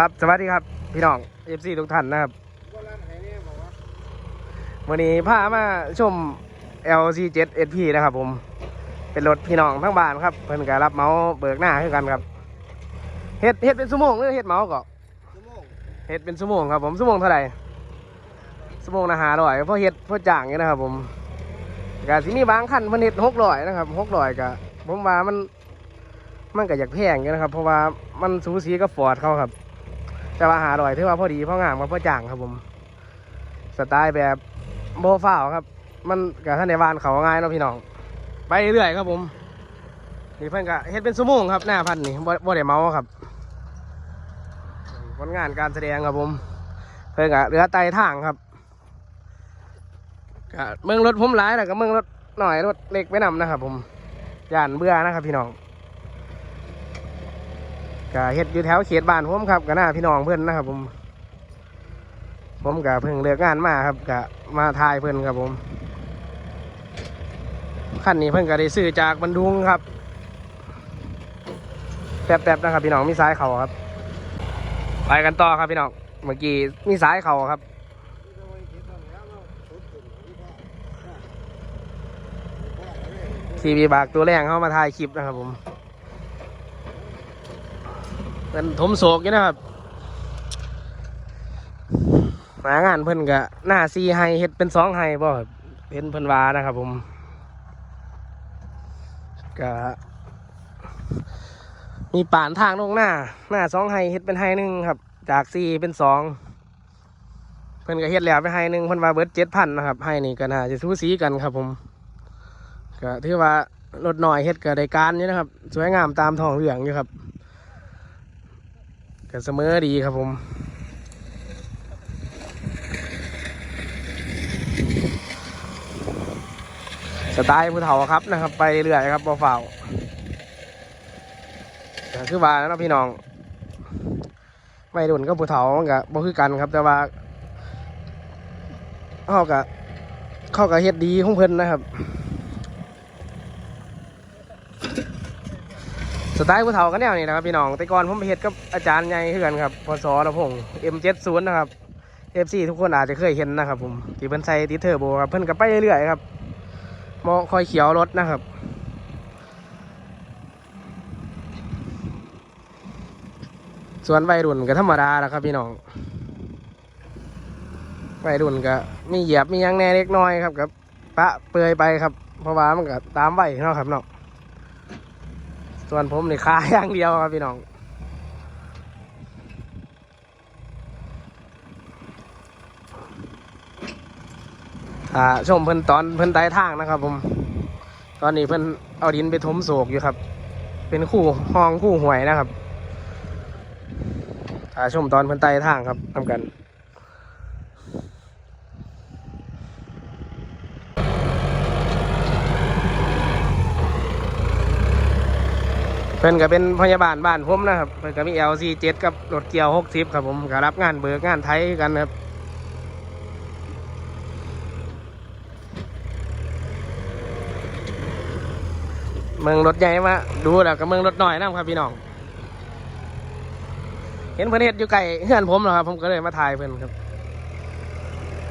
ครับสวัสดีครับ พี่น้องเอฟซีทุกท่านนะครับวันนี้พามาชม LC7 SP นะครับ ผม เป็นรถพี่น้องทั้งบ้านครับ เพิ่นก็รับเหมาเบิกหน้าให้กันครับเฮ็ดเฮ็ดเป็นชั่วโมงหรือเฮ็ดเหมาก็เฮ็ดเป็นชั่วโมงครับ ผมชั่วโมงเท่าไหร่ชั่วโมงละห้าร้อยเพราะเฮ็ดเพราะจ้างนี่นะครับ ผมก็สิมีบางคันเพิ่นเฮ็ดหกร้อยนะครับหกร้อยก็ผมว่ามันมันก็อยากแพงอยู่นะครับ เพราะว่ามันสูสีกับฟอร์ดเขาครับ แต่ว่าหาอร่อยถือว่าพอดีพองามกับพอจ่างครับผมสไตล์แบบโบฟ้าวครับ มันกับท่านในบ้านเขาง่ายเนาะพี่น้อง ไปเรื่อยครับผมนี่เพิ่อนก็เฮ็ดเป็นสมุงครับหน้าพันนี่บ่บ่ได้เมาครับผลงานการแสดงครับผม เพิ่อนก็เรือไต่ทางครับก็เมืองรถผมหลายแต่ก็เมืองรถหน่อยรถเล็กไปนำนะครับ ผมย่านเบื่อนะครับพี่น้อง ก็เฮ็ดอยู่แถวเขตบ้านผมครับก็หน้าพี่น้องเพื่อนนะครับผม ผมก็เพิ่งเลิกงานมาครับก็มาทายเพื่อนครับผมขั้นนี้เพิ่นก็ได้ซื้อจากบรรดุงครับแป๊บๆนะครับ พี่น้องมีสายเข่าครับ ไปกันต่อครับพี่น้องเมื่อกี้มีสายเข่าครับทีวีบากตัวแรงเข้ามาถ่ายคลิปนะครับผม เป็นถมโศกอยู่นะครับหมางานเพิ่นกะหน้าซีไฮเฮ็ดเป็นสองไฮบ่เป็นเพิ่นวานะครับ ผมกะมีป่านทางลงหน้า หน้าสองไฮเฮ็ดเป็นไฮหนึ่งครับ จากซีเป็นสองเพิ่นก็เฮ็ดแล้วไปไฮหนึ่งเพิ่นว่าเบิร์ดเจ็ดพันนะครับไฮนี่ก็น่าจะสูสีกันครับ ผมก็ถือว่ารถหน่อยเฮ็ดก็ได้การอยู่นะครับ สวยงามตามท้องเรื่องอยู่ครับ ก็เสมอดีครับผมสไตล์ผู้เฒ่าครับนะครับ ไปเรื่อยครับบ่เฝ้าก็คือว่าแล้วนะพี่น้องไม่ดุนก็ผู้เฒ่ามันก็บ่คือกันครับ แต่ว่าเขาก็เขาก็เฮ็ดดีของเพิ่นนะครับ สไตล์ผู้เฒ่ากันแนวนี้นะครับพี่น้องแต่ก่อนผมไปเฮ็ดกับอาจารย์ใหญ่คือกันครับพศละพงษ์ M70 นะครับ FC ทุกคนอาจจะเคยเห็นนะครับผมที่เพิ่นใส่ติเทอร์โบครับเพิ่นก็ไปเรื่อยๆครับมอคอยเขียวรถนะครับส่วนวัยรุ่นก็ธรรมดาแหละครับพี่น้องวัยรุ่นก็มีเหยียบมียังแน่เล็กน้อยครับกับปะเปื่อยไปครับ เพราะว่ามันก็ตามวัยเนาะครับเนาะ ส่วนผมนี่ขาอย่างเดียวครับพี่น้องอ่าชมเพิ่นตอนเพิ่นไต่ทางนะครับ ผม ตอนนี้เพิ่นเอาดินไปถมโศกอยู่ครับ เป็นคู่ห้องคู่หวยนะครับอ่าชมตอนเพิ่นไต่ทางครับทำกัน พิ่นก็เป็นพยาบาลบ้านผมนะครับเพิ่นก็มี LC7 กับรถเกียว60ครับผมก็รับงานเบิกงานไทยกันครับเมืองรถใหญ่มาดูแล้วก็เมืองรถน้อยนะครับพี่น้อง เห็นเพิ่นเฮ็ดอยู่ไกลเฮือนผมเหรอครับ ผมก็เลยมาถ่ายเพิ่นครับ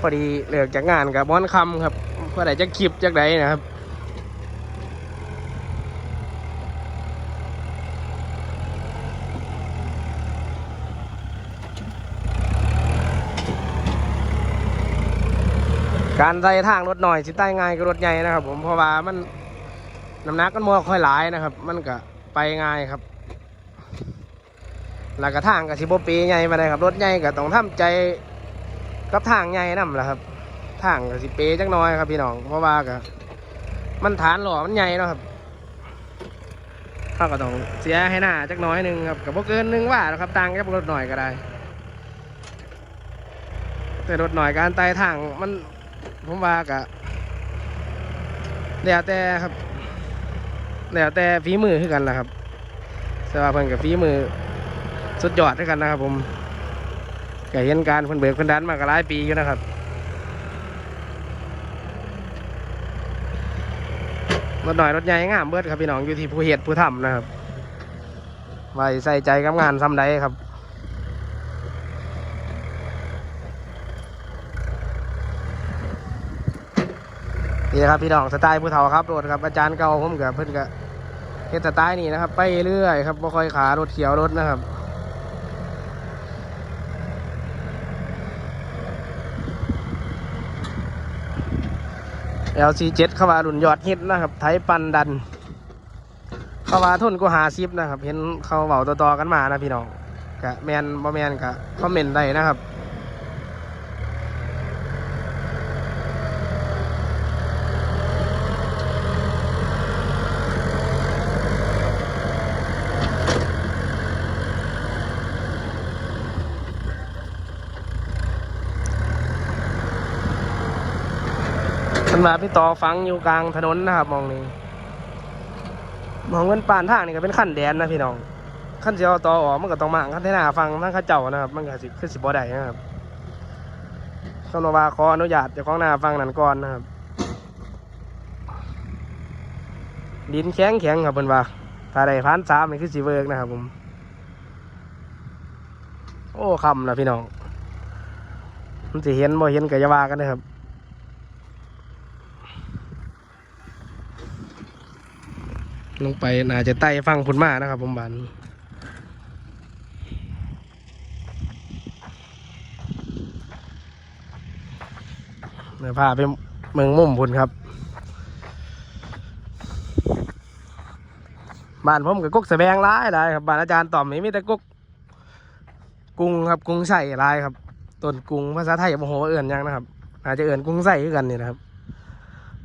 พอดีเลิกจากงานกับบอนคำครับพอได้จะคลิปจากใดนะครับ การใส่ทางรถหน่อยสิใต้ง่ายกับรถใหญ่นะครับ ผมเพราะว่ามันน้ำหนักมันมัค่อยหลายนะครับ มันก็ไปง่ายครับแล้วก็ทางกับสิบปีใหญ่มาเลยครับรถใหญ่ก็ต้องทำใจกับทางใหญ่นั่นแหละครับ ทางกับสิเปจักน้อยครับพี่น้องเพราะว่าก็มันฐานหล่อมันใหญ่เนาะครับเขาก็ต้องเสียให้หน้าจักน้อยหนึ่งครับกับพวกเกินหนึ่งว่านะครับต่างกับรถหน่อยก็ได้ แต่รถหน่อยการไต่ทางมัน ผมว่ากะแล้วแต่ครับแล้วแต่ฝีมือคือกันแหละครับแต่ว่าเพิ่นกับฝีมือสุดยอดด้วยกันนะครับ ผมก็เห็นการเพิ่นเบิกเพิ่นดันมากหลายปีอยู่นะครับรถหน่อยรถใหญ่งามเบิดครับพี่น้องอยู่ที่ผู้เหตุผู้ทำนะครับไว้ใส่ใจกับงานซ้ำใดครับ นี่ครับพี่น้องสไตล์ผู้เฒ่าครับรถครับอาจารย์เก่าผมกับเพิ่อนก็เฮ็ดสไตล์นี่นะครับ ไปเรื่อยครับบ่ค่อยขารถเขียวรถนะครับ LC7 เข้ามารุ่นยอดฮิตนะครับ ไทยปันดัน เข้ามาทุนก็หาซิปนะครับ เห็นเขาเบาต่อๆกันมานะพี่น้องกะแมนบ่แมนกะคอมเมนต์ได้นะครับ มาพี่ต่อฟังอยู่กลางถนนนะครับมองนี้มองเงินปานทางนี่ก็เป็นขั้นแดนนะพี่น้องขั้นเสียวต่อออกมันก็ต้องมาขั้นที่หน้าฟังทั้งข้าเจ้านะครับ มันก็สิขึ้นสิบ่ได้นะครับคำว่าขออนุญาตจ้าของหน้าฟังนั่นก่อนนะครับ ดินแข็งแข็งครับเพิ่นว่าถ้าได้พันสามนี่คือสิเวิร์กนะครับผม โอ้คำนะพี่น้องมันสิเห็นบ่เห็นก็อย่าว่ากันนะครับ ลงไปน่าจะไต่ฟังพุ่นมานะครับผมบันเดี๋ยวพาไปเมืองมุ่มพุ่นครับ บ้านผมกับกกสะแบงร้ายหลายครับบ้านอาจารย์ต่อมนี่มีแต่กกกุ้งครับกุ้งใส่ลายครับต้นกุ้งภาษาไทยโมโหเอื่นยังนะครับอาจจะเอื่นกุ้งใส่กันนี่นะครับ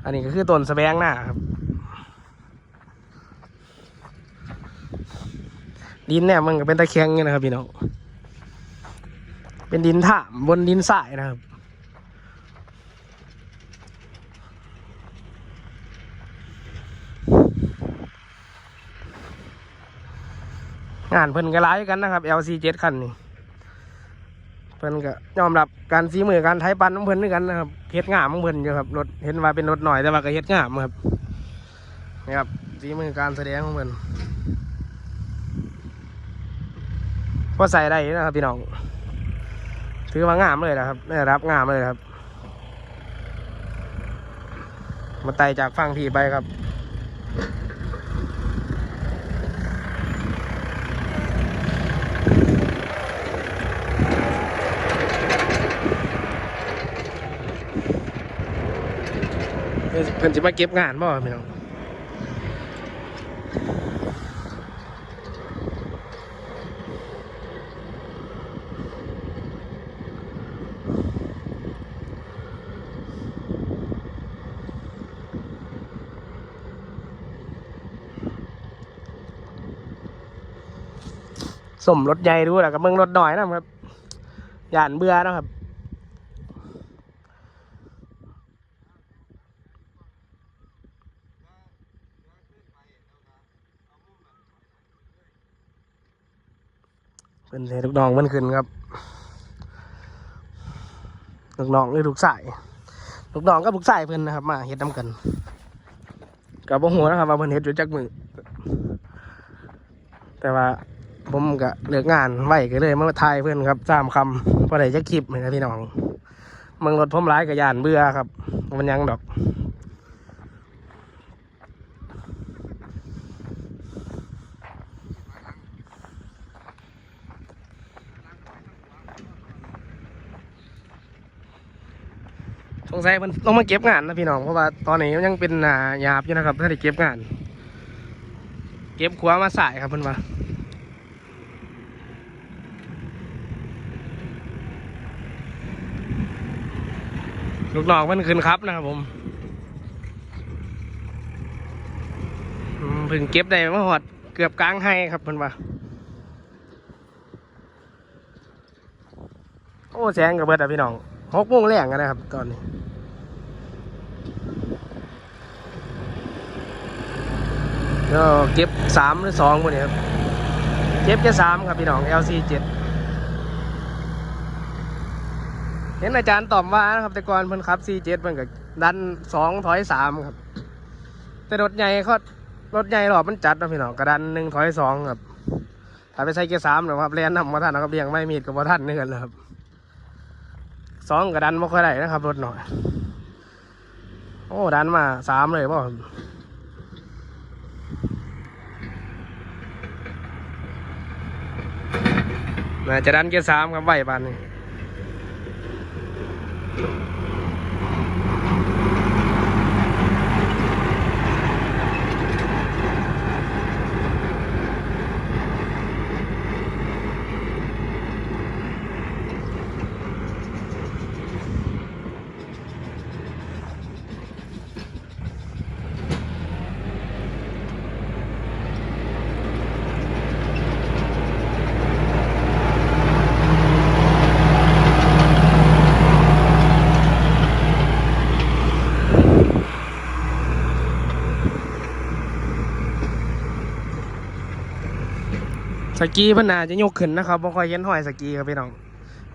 อันนี้ก็คือต้นสะแบงหน้าครับ ดินเนี่ยมันก็เป็นตะแคงนี่นะครับพี่น้องเป็นดินถ่ามบนดินทรายนะครับงานเพิ่นก็ร้ายกันนะครับ LC7 คันนี้เพิ่นก็ยอมรับการฝีมือการไทยปันของเพิ่นด้วยกันนะครับเฮ็ดงามของเพิ่นอยู่ครับรถเห็นว่าเป็นรถหน่อยแต่ว่าก็เฮ็ดงามครับนี่ครับฝีมือการแสดงของเพิ่น พอใส่ได้นะครับพี่น้องถือว่างามเลยนะครับได้รับงามเลยครับ มาไต่จากฝั่งพี่ไปครับเพิ่นเพิ่นจะมาเก็บงานบ่พี่น้อง สมรถใหญ่ดูแหละกับเมืองรถหน่อยนะครับย่านเบื่อนะครับเป็นเทลูกน้องมันขึ้นครับลูกน้องหรือลูกสายลูกน้องกับลูกสายเพิ่อนนะครับ มาเฮ็ดน้ำกันกับบ่ฮู้นะครับว่าเพิ่นเฮ็ดอยู่จักมือแต่ว่า ผมก็เลิกงานไว้ก็เลยมาถ่ายเพื่อนครับสามคำพอได้จะคลิปนะครับพี่น้องเมืองรถผมร้ายกับยานเบื่อครับมันยังดอกสงสัยมันต้องมาเก็บงานนะพี่น้องเพราะว่าตอนนี้ยังเป็นหนาหยาบอยู่นะครับถ้าได้เก็บงาน เก็บขวามาสายครับเพื่อนว่า ลูกน้องมันขึ้นครับนะครับผมเพิ่งเก็บได้มาหอดเกือบกลางให้ครับเพิ่อนว่าโอ้แสงกับเบิดอะพี่น้องหกโมงแรงกันนะครับ ตอนนี้ก็เก็บสามหรือสองคนนี้ครับ เก็บแค่สามครับพี่น้อง LC เจ็ด เห็นอาจารย์ตอบว่านะครับ แต่ก่อนเพิ่นขับ C7 เพิ่นก็ดันสองถอยสามครับ แต่รถใหญ่เขารถใหญ่หรอมันจัดนะพี่น้องกระดันหนึ่งถอยสองครับถ้าไปใส่เกียร์สามหรอครับเรียนนำมาท่านนะครับเรียงไม่มีดกับมาท่านนี่กันนะครับสองกระดันไม่ค่อยได้นะครับ รถหน่อย โอ้ดันมาสามเลยเปล่าน่าจะดันเกียร์สามครับไหวปานนี้ Thank you. สกีเพิ่นนาจะยกขึ้นนะครับบ่ค่อยเห็นหอยสกีครับพี่น้อง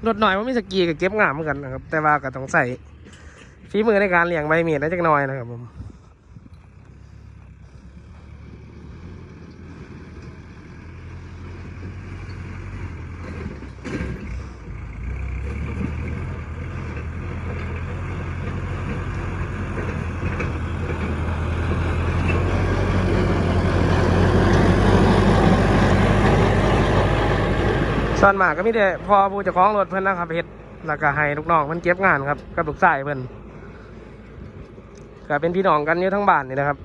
รถหน่อยว่ามีสกีกับเก็บงามเหมือนกันนะครับ แต่ว่าก็ต้องใส่ฝีมือในการเลี้ยงใบเมียดได้จักหน่อยนะครับผม ส่วนมากก็มีแต่พอผู้เจ้าของรถเพิ่อนนะครับเฮ็ดแล้วก็ให้ลูกน้องเพิ่นเก็บงานครับกับลูกชายเพิ่อนก็เป็นพี่น้องกันอยู่ทั้งบ้านนี่นะครับ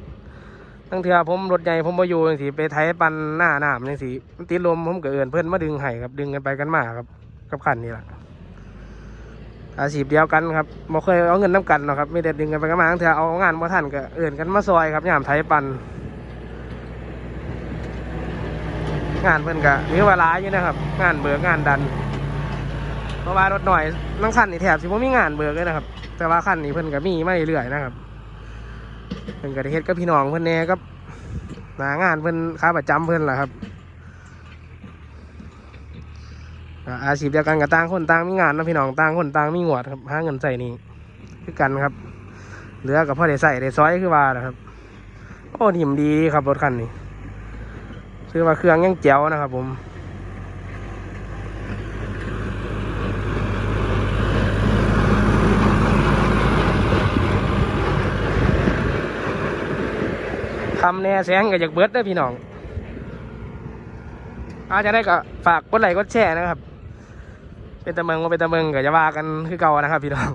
ตั้งเทื่อผมรถใหญ่ผมบ่อยู่จังซี่ไปไถปันหน้าหน้ำจังซี่มันติดลมผมก็เอิ้นเพิ่อนมาดึงให้ครับดึงกันไปกันมาครับกับคันนี่แหละอาชีพเดียวกันครับบ่เคยเอาเงินน้กันหรอกครับไมีแต่ดึงกันไปกันมาตั้งเทื่อเอางานบ่ทันก็เอิ้นกันมาซอยครับยามไถปัน งานเพิ่อนก็มีเวลาอยู่นะครับ งานเบิกงานดัน เพราะว่ารถหน่อยนั่งคันนี่แถบสิบ่มีงานเบิกเลยนะครับ แต่ว่าคันนี้เพิ่อนก็มีไมาเรื่อยนะครับ เพิ่อนก็ได้เฮ็ดกับพี่น้องเพิ่อนแน่กับหนางานเพิ่อนค้าประจำเพิ่นล่ะครับ อาชีพเดียวกันกับต่างคนต่างมีงานนะพี่น้องต่างคนต่างมีงวดครับหาเงินใส่นี่คือกันครับ เหลือกับพ่อได้ใส่ได้ซอยคือว่าแหละครับ โอ้นิ่มดีครับรถคันนี้ื้อมาเครื่องยังแจ๋วนะครับผมคำแน่แสงก็อยากเบิดเด้อพี่น้อง อาจจะได้ก็ฝากกดไลค์กดแชร์นะครับ เป็นตะเมืองก็เป็นตะเมืองก็จะว่ากันคือเก่านะครับ พี่น้อง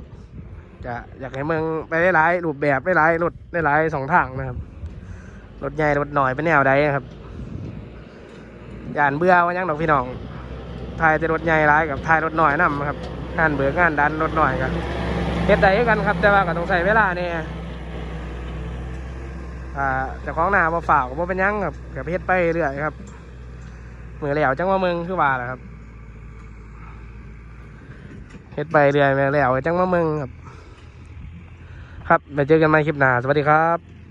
จะอยากให้เมืองไปได้หลายรูปแบบได้หลายรถได้หลายสองทางนะครับรถใหญ่รถหน่อยเป็นแนวใดนะครับ ย่านเบื่อว่ายังดอกพี่น้องถ่ายแต่รถใหญ่ร้ายกับถ่ายรถหน่อยนำครับงานเบื่องานดันรถหน่อยกันเฮ็ดได้คือกันครับ แต่ว่าก็ต้องใช้เวลาเนี่ยอ่าเจ้าของหน้าบ่ฝ่าวก็บ่เป็นยังครับกับเฮ็ดไปเรื่อยครับมือแล้วจังว่าเมืองคือว่าแหละครับเฮ็ดไปเรื่อยมือแล้วจังว่าเมืองครับ ครับไปเจอกันใหม่คลิปหน้าสวัสดีครับ